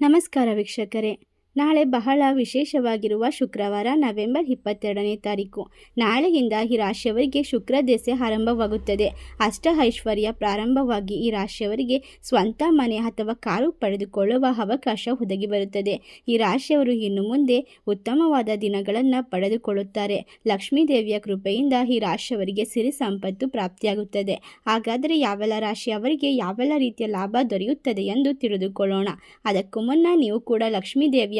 ನಮಸ್ಕಾರ ವೀಕ್ಷಕರೇ. ನಾಳೆ ಬಹಳ ವಿಶೇಷವಾಗಿರುವ ಶುಕ್ರವಾರ, ನವೆಂಬರ್ ಇಪ್ಪತ್ತೆರಡನೇ ತಾರೀಕು. ನಾಳೆಯಿಂದ ಈ ರಾಶಿಯವರಿಗೆ ಶುಕ್ರ ದೆಸೆ ಆರಂಭವಾಗುತ್ತದೆ. ಅಷ್ಟ ಐಶ್ವರ್ಯ ಪ್ರಾರಂಭವಾಗಿ ಈ ರಾಶಿಯವರಿಗೆ ಸ್ವಂತ ಮನೆ ಅಥವಾ ಕಾರು ಪಡೆದುಕೊಳ್ಳುವ ಅವಕಾಶ ಒದಗಿ ಬರುತ್ತದೆ. ಈ ರಾಶಿಯವರು ಇನ್ನು ಮುಂದೆ ಉತ್ತಮವಾದ ದಿನಗಳನ್ನು ಪಡೆದುಕೊಳ್ಳುತ್ತಾರೆ. ಲಕ್ಷ್ಮೀ ದೇವಿಯ ಕೃಪೆಯಿಂದ ಈ ರಾಶಿಯವರಿಗೆ ಸಿರಿ ಸಂಪತ್ತು ಪ್ರಾಪ್ತಿಯಾಗುತ್ತದೆ. ಹಾಗಾದರೆ ಯಾವೆಲ್ಲ ರಾಶಿಯವರಿಗೆ ಯಾವೆಲ್ಲ ರೀತಿಯ ಲಾಭ ದೊರೆಯುತ್ತದೆ ಎಂದು ತಿಳಿದುಕೊಳ್ಳೋಣ. ಅದಕ್ಕೂ ಮುನ್ನ ನೀವು ಕೂಡ ಲಕ್ಷ್ಮೀ ದೇವಿಯ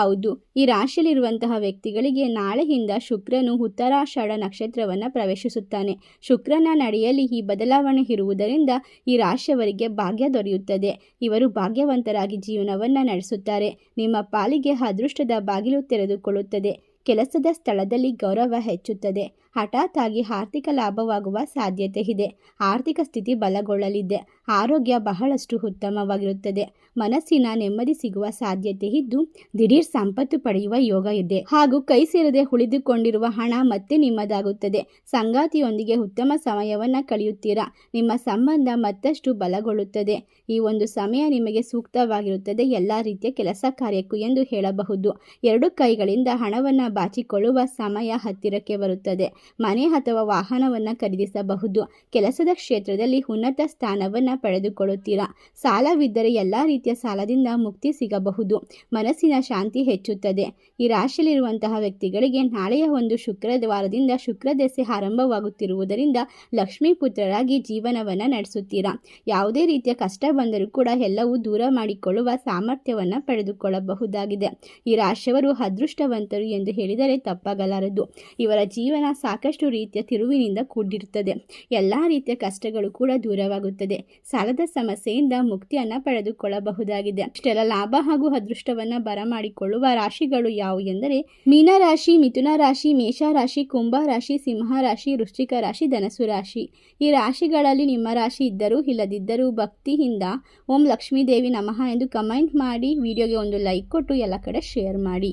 ಹೌದು, ಈ ರಾಶಿಯಲ್ಲಿರುವಂತಹ ವ್ಯಕ್ತಿಗಳಿಗೆ ನಾಳೆಯಿಂದ ಶುಕ್ರನು ಉತ್ತರಾಷಾಢ ನಕ್ಷತ್ರವನ್ನು ಪ್ರವೇಶಿಸುತ್ತಾನೆ. ಶುಕ್ರನ ನಡೆಯಲ್ಲಿ ಈ ಬದಲಾವಣೆ ಇರುವುದರಿಂದ ಈ ರಾಶಿಯವರಿಗೆ ಭಾಗ್ಯ ದೊರೆಯುತ್ತದೆ. ಇವರು ಭಾಗ್ಯವಂತರಾಗಿ ಜೀವನವನ್ನು ನಡೆಸುತ್ತಾರೆ. ನಿಮ್ಮ ಪಾಲಿಗೆ ಅದೃಷ್ಟದ ಬಾಗಿಲು ತೆರೆದುಕೊಳ್ಳುತ್ತದೆ. ಕೆಲಸದ ಸ್ಥಳದಲ್ಲಿ ಗೌರವ ಹೆಚ್ಚುತ್ತದೆ. ಹಠಾತ್ ಆರ್ಥಿಕ ಲಾಭವಾಗುವ ಸಾಧ್ಯತೆ ಇದೆ. ಆರ್ಥಿಕ ಸ್ಥಿತಿ ಬಲಗೊಳ್ಳಲಿದೆ. ಆರೋಗ್ಯ ಬಹಳಷ್ಟು ಉತ್ತಮವಾಗಿರುತ್ತದೆ. ಮನಸ್ಸಿನ ನೆಮ್ಮದಿ ಸಿಗುವ ಸಾಧ್ಯತೆ ಇದ್ದು, ದಿಢೀರ್ ಸಂಪತ್ತು ಪಡೆಯುವ ಯೋಗ ಇದೆ. ಹಾಗೂ ಕೈ ಸೇರದೆ ಉಳಿದುಕೊಂಡಿರುವ ಹಣ ಮತ್ತೆ ನಿಮ್ಮದಾಗುತ್ತದೆ. ಸಂಗಾತಿಯೊಂದಿಗೆ ಉತ್ತಮ ಸಮಯವನ್ನು ಕಳೆಯುತ್ತೀರಾ? ನಿಮ್ಮ ಸಂಬಂಧ ಮತ್ತಷ್ಟು ಬಲಗೊಳ್ಳುತ್ತದೆ. ಈ ಒಂದು ಸಮಯ ನಿಮಗೆ ಸೂಕ್ತವಾಗಿರುತ್ತದೆ. ಎಲ್ಲ ರೀತಿಯ ಕೆಲಸ ಕಾರ್ಯಕ್ಕೂ ಎಂದು ಹೇಳಬಹುದು. ಎರಡು ಕೈಗಳಿಂದ ಹಣವನ್ನು ಬಾಚಿಕೊಳ್ಳುವ ಸಮಯ ಹತ್ತಿರಕ್ಕೆ ಬರುತ್ತದೆ. ಮನೆ ಅಥವಾ ವಾಹನವನ್ನು ಖರೀದಿಸಬಹುದು. ಕೆಲಸದ ಕ್ಷೇತ್ರದಲ್ಲಿ ಉನ್ನತ ಸ್ಥಾನವನ್ನು ಪಡೆದುಕೊಳ್ಳುತ್ತೀರಾ? ಸಾಲವಿದ್ದರೆ ಎಲ್ಲ ರೀತಿಯ ಸಾಲದಿಂದ ಮುಕ್ತಿ ಸಿಗಬಹುದು. ಮನಸ್ಸಿನ ಶಾಂತಿ ಹೆಚ್ಚುತ್ತದೆ. ಈ ರಾಶಿಯಲ್ಲಿರುವಂತಹ ವ್ಯಕ್ತಿಗಳಿಗೆ ನಾಳೆಯ ಒಂದು ಶುಕ್ರವಾರದಿಂದ ಶುಕ್ರ ದೆಸೆ ಆರಂಭವಾಗುತ್ತಿರುವುದರಿಂದ ಲಕ್ಷ್ಮೀ ಪುತ್ರರಾಗಿ ಜೀವನವನ್ನು ನಡೆಸುತ್ತೀರಾ? ಯಾವುದೇ ರೀತಿಯ ಕಷ್ಟ ಬಂದರೂ ಕೂಡ ಎಲ್ಲವೂ ದೂರ ಮಾಡಿಕೊಳ್ಳುವ ಸಾಮರ್ಥ್ಯವನ್ನು ಪಡೆದುಕೊಳ್ಳಬಹುದಾಗಿದೆ. ಈ ರಾಶಿಯವರು ಅದೃಷ್ಟವಂತರು ಎಂದು ಹೇಳಿದರೆ ತಪ್ಪಾಗಲಾರದು. ಇವರ ಜೀವನ ಸಾಕಷ್ಟು ರೀತಿಯ ತಿರುವಿನಿಂದ ಕೂಡಿರುತ್ತದೆ. ಎಲ್ಲ ರೀತಿಯ ಕಷ್ಟಗಳು ಕೂಡ ದೂರವಾಗುತ್ತದೆ. ಸಾಲದ ಸಮಸ್ಯೆಯಿಂದ ಮುಕ್ತಿಯನ್ನು ಪಡೆದುಕೊಳ್ಳಬಹುದಾಗಿದೆ. ಇಷ್ಟೆಲ್ಲ ಲಾಭ ಹಾಗೂ ಅದೃಷ್ಟವನ್ನು ಬರಮಾಡಿಕೊಳ್ಳುವ ರಾಶಿಗಳು ಯಾವುವು ಎಂದರೆ ಮೀನರಾಶಿ ಮಿಥುನ ರಾಶಿ, ಮೇಷ ರಾಶಿ, ಕುಂಭ ರಾಶಿ, ಸಿಂಹ ರಾಶಿ, ವೃಶ್ಚಿಕ ರಾಶಿ ಧನಸು ರಾಶಿ. ಈ ರಾಶಿಗಳಲ್ಲಿ ನಿಮ್ಮ ರಾಶಿ ಇದ್ದರೂ ಇಲ್ಲದಿದ್ದರೂ ಭಕ್ತಿಯಿಂದ ಓಂ ಲಕ್ಷ್ಮೀ ದೇವಿ ನಮಃ ಎಂದು ಕಮೆಂಟ್ ಮಾಡಿ, ವಿಡಿಯೋಗೆ ಒಂದು ಲೈಕ್ ಕೊಟ್ಟು ಎಲ್ಲ ಕಡೆ ಶೇರ್ ಮಾಡಿ.